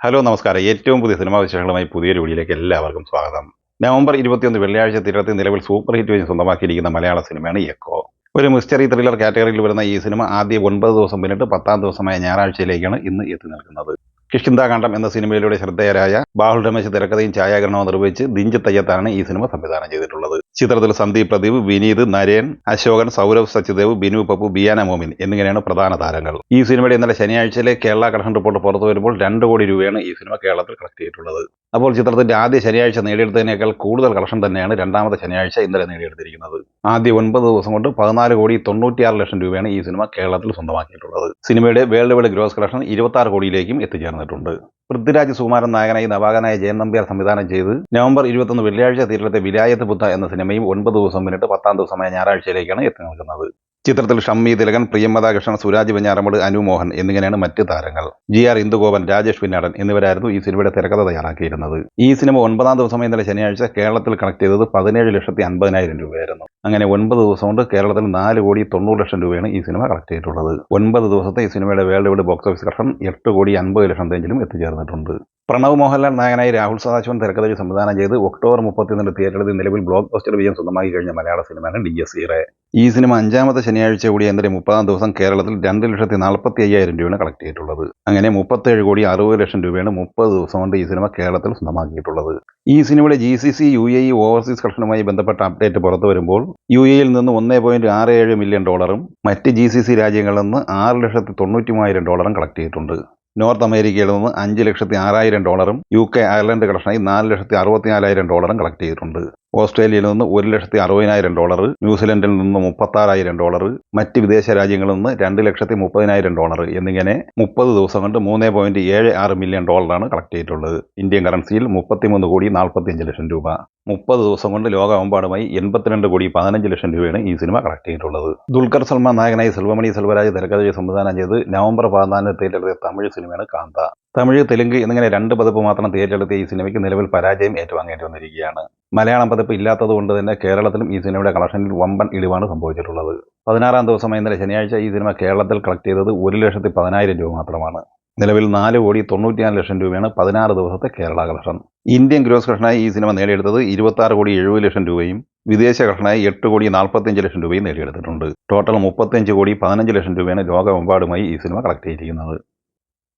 Hello നമസ്കാരം. ഏറ്റവും പുതിയ സിനിമാ വിശേഷങ്ങളുമായി പുതിയൊരു വീഡിയോയിലേക്ക് എല്ലാവർക്കും സ്വാഗതം. നവംബർ ഇരുപത്തിയൊന്ന് വെള്ളിയാഴ്ച തീരത്തിൽ നിലവിൽ സൂപ്പർ ഹിറ്റ് വഴി സ്വന്തമാക്കിയിരിക്കുന്ന മലയാള സിനിമയാണ് എക്കോ ഒരു മിസ്റ്ററി ത്രില്ലർ കാറ്റഗറിയിൽ വരുന്ന ഈ സിനിമ ആദ്യ ഒൻപത് ദിവസം പിന്നിട്ട് പത്താം ദിവസമായ ഞായറാഴ്ചയിലേക്കാണ് ഇന്ന് എത്തി നിൽക്കുന്നത്. കിഷ്കിന്താകാന്ഡം എന്ന സിനിമയിലൂടെ ശ്രദ്ധേയരായ ബാഹുൽ രമേശ് തിരക്കഥയും ഛായാഗ്രഹണവും നിർവഹിച്ച് ദിഞ്ചി തയ്യത്താണ് ഈ സിനിമ സംവിധാനം ചെയ്തിട്ടുള്ളത്. ചിത്രത്തിൽ സന്ദീപ് പ്രദീപ് വിനീത് നരേൻ അശോകൻ സൗരവ് സച്ചിദേവ് ബിനു പപ്പു ബിയാന മോമിൻ എന്നിങ്ങനെയാണ് പ്രധാന താരങ്ങൾ. ഈ സിനിമയുടെ ഇന്നലെ ശനിയാഴ്ചയിലെ കേരള കളക്ഷൻ റിപ്പോർട്ട് പുറത്തു വരുമ്പോൾ രണ്ട് കോടി രൂപയാണ് ഈ സിനിമ കേരളത്തിൽ കളക്ട് ചെയ്തിട്ടുള്ളത്. അപ്പോൾ ചിത്രത്തിന്റെ ആദ്യ ശനിയാഴ്ച നേടിയെടുത്തതിനേക്കാൾ കൂടുതൽ കളക്ഷൻ തന്നെയാണ് രണ്ടാമത്തെ ശനിയാഴ്ച ഇന്നലെ നേടിയെടുത്തിരിക്കുന്നത്. ആദ്യ ഒൻപത് ദിവസം കൊണ്ട് പതിനാല് കോടി തൊണ്ണൂറ്റിയാറ് ലക്ഷം രൂപയാണ് ഈ സിനിമ കേരളത്തിൽ സ്വന്തമാക്കിയിട്ടുള്ളത്. സിനിമയുടെ വേൾഡ് വൈഡ് ഗ്രോസ് കളക്ഷൻ ഇരുപത്തി കോടിയിലേക്കും എത്തിച്ചേർന്നിട്ടുണ്ട്. പൃഥ്വിരാജ് സുകുമാരൻ നായകനായി നവാഗനായ ജയൻ നമ്പ്യാർ സംവിധാനം ചെയ്ത് നവംബർ ഇരുപത്തൊന്ന് വെള്ളിയാഴ്ച തീരത്തെ വിലായത്ത് ബുദ്ധ എന്ന സിനിമയും ഒൻപത് ദിവസം പിന്നിട്ട് പത്താം ദിവസമായ ഞായറാഴ്ചയിലേക്കാണ് എത്തി നിൽക്കുന്നത്. ചിത്രത്തിൽ ഷമ്മി തിലകൻ പ്രിയമതാകൃഷ്ണൻ സുരാജ് വെഞ്ഞാറമൂട് അനുമോഹൻ എന്നിങ്ങനെയാണ് മറ്റ് താരങ്ങൾ. ജി ആർ ഇന്ദുഗോപൻ രാജേഷ് പിന്നാടൻ എന്നിവരായിരുന്നു ഈ സിനിമയുടെ തിരക്കഥ തയ്യാറാക്കിയിരുന്നത്. ഈ സിനിമ ഒൻപതാം ദിവസം ഇന്നലെ ശനിയാഴ്ച കേരളത്തിൽ കണക്ട് ചെയ്തത് പതിനേഴ് ലക്ഷത്തി അൻപതിനായിരം രൂപയായിരുന്നു. അങ്ങനെ ഒൻപത് ദിവസം കൊണ്ട് കേരളത്തിൽ നാല് കോടി തൊണ്ണൂറ് ലക്ഷം രൂപയാണ് ഈ സിനിമ കളക്ട് ചെയ്തിട്ടുള്ളത്. ഒൻപത് ദിവസത്തെ ഈ സിനിമയുടെ world wide box office collection എട്ട് കോടി അൻപത് ലക്ഷം റേഞ്ചിലും എത്തിച്ചേർന്നിട്ടുണ്ട്. പ്രണവ് മോഹൻലാൽ നായകനായി രാഹുൽ സദാശിവൻ തിരക്കഥയിൽ സംവിധാനം ചെയ്ത് ഒക്ടോബർ മുപ്പത്തിയൊന്നിന് തിയേറ്ററിൽ നിലവിൽ ബ്ലോക്ക് ബസ്റ്റർ വിജയം സ്വന്തമാക്കി കഴിഞ്ഞ മലയാള സിനിമയാണ് ഡി എസ് ഇറെ ഈ സിനിമ അഞ്ചാമത്തെ ശനിയാഴ്ച കൂടി എന്നതിന്റെ മുപ്പതാം ദിവസം കേരളത്തിൽ രണ്ട് ലക്ഷത്തി നാൽപ്പത്തി അയ്യായിരം രൂപയാണ് കളക്ട് ചെയ്തിട്ടുള്ളത്. അങ്ങനെ മുപ്പത്തേഴ് കോടി അറുപത് ലക്ഷം രൂപയാണ് മുപ്പത് ദിവസം കൊണ്ട് ഈ സിനിമ കേരളത്തിൽ സ്വന്തമാക്കിയിട്ടുള്ളത്. ഈ സിനിമയുടെ G C C U A E overseas കളക്ഷനുമായി ബന്ധപ്പെട്ട അപ്ഡേറ്റ് പുറത്തു വരുമ്പോൾ യു എയിൽ നിന്ന് ഒന്നേ പോയിന്റ് ആറ് ഏഴ് മില്യൺ ഡോളറും മറ്റ് ജി സി സി രാജ്യങ്ങളിൽ നിന്ന് ആറ് ലക്ഷത്തി തൊണ്ണൂറ്റി മൂവായിരം ഡോളറും കളക്ട് ചെയ്തിട്ടുണ്ട്. നോർത്ത് അമേരിക്കയിൽ നിന്ന് അഞ്ച് ലക്ഷത്തി ആറായിരം ഡോളറും യു കെ അയർലൻഡ് കളക്ഷനായി നാല് ലക്ഷത്തി അറുപത്തിനാലായിരം ഡോളറും കളക്ട് ചെയ്തിട്ടുണ്ട്. ഓസ്ട്രേലിയയിൽ നിന്ന് ഒരു ലക്ഷത്തി അറുപതിനായിരം ഡോളർ ന്യൂസിലൻഡിൽ നിന്ന് മുപ്പത്താറായിരം ഡോളർ മറ്റ് വിദേശ രാജ്യങ്ങളിൽ നിന്ന് രണ്ട് ലക്ഷത്തി മുപ്പതിനായിരം ഡോളർ എന്നിങ്ങനെ മുപ്പത് ദിവസം കൊണ്ട് മൂന്ന് പോയിന്റ് ഏഴ് ആറ് മില്യൺ ഡോളറാണ് കളക്ട് ചെയ്തിട്ടുള്ളത്. ഇന്ത്യൻ കറൻസിയിൽ മുപ്പത്തിമൂന്ന് കോടി നാൽപ്പത്തിയഞ്ച് ലക്ഷം രൂപ. മുപ്പത് ദിവസം കൊണ്ട് ലോകമെമ്പാടുമായി എൺപത്തിരണ്ട് കോടി പതിനഞ്ച് ലക്ഷം രൂപയാണ് ഈ സിനിമ കളക്ട് ചെയ്തിട്ടുള്ളത്. ദുൽഖർ സൽമാൻ നായകനായി സെൽവമണി സെൽവരാജ് തിരക്കഥ സംവിധാനം ചെയ്ത് നവംബർ പതിനാലിന് തിയേറ്ററിലെ തമിഴ് സിനിമയാണ് കാന്ത. തമിഴ് തെലുങ്ക് എന്നിങ്ങനെ രണ്ട് പതിപ്പ് മാത്രം തിയേറ്ററെടുത്ത ഈ സിനിമയ്ക്ക് നിലവിൽ പരാജയം ഏറ്റുവാങ്ങേണ്ടി വന്നിരിക്കുകയാണ്. മലയാളം പതിപ്പ് ഇല്ലാത്തതുകൊണ്ട് തന്നെ കേരളത്തിലും ഈ സിനിമയുടെ കളക്ഷനിൽ വമ്പൻ ഇടിവാണ് സംഭവിച്ചിട്ടുള്ളത്. പതിനാറാം ദിവസം ഇന്നലെ ശനിയാഴ്ച ഈ സിനിമ കേരളത്തിൽ കളക്ട് ചെയ്തത് ഒരു ലക്ഷത്തി പതിനായിരം രൂപ മാത്രമാണ്. നിലവിൽ നാല് കോടി തൊണ്ണൂറ്റിനാല് ലക്ഷം രൂപയാണ് പതിനാറ് ദിവസത്തെ കേരള കളക്ഷൻ. ഇന്ത്യൻ ഗ്രോസ് കളക്ഷനായി ഈ സിനിമ നേടിയെടുത്തത് ഇരുപത്തി കോടി എഴുപത് ലക്ഷം രൂപയും വിദേശ കളക്ഷനായി എട്ട് കോടി നാൽപ്പത്തിയഞ്ച് ലക്ഷം രൂപയും നേടിയെടുത്തിട്ടുണ്ട്. ടോട്ടൽ മുപ്പത്തിയഞ്ച് കോടി പതിനഞ്ച് ലക്ഷം രൂപയാണ് ലോകമെമ്പാടുമായി ഈ സിനിമ കളക്ട് ചെയ്തിരിക്കുന്നത്.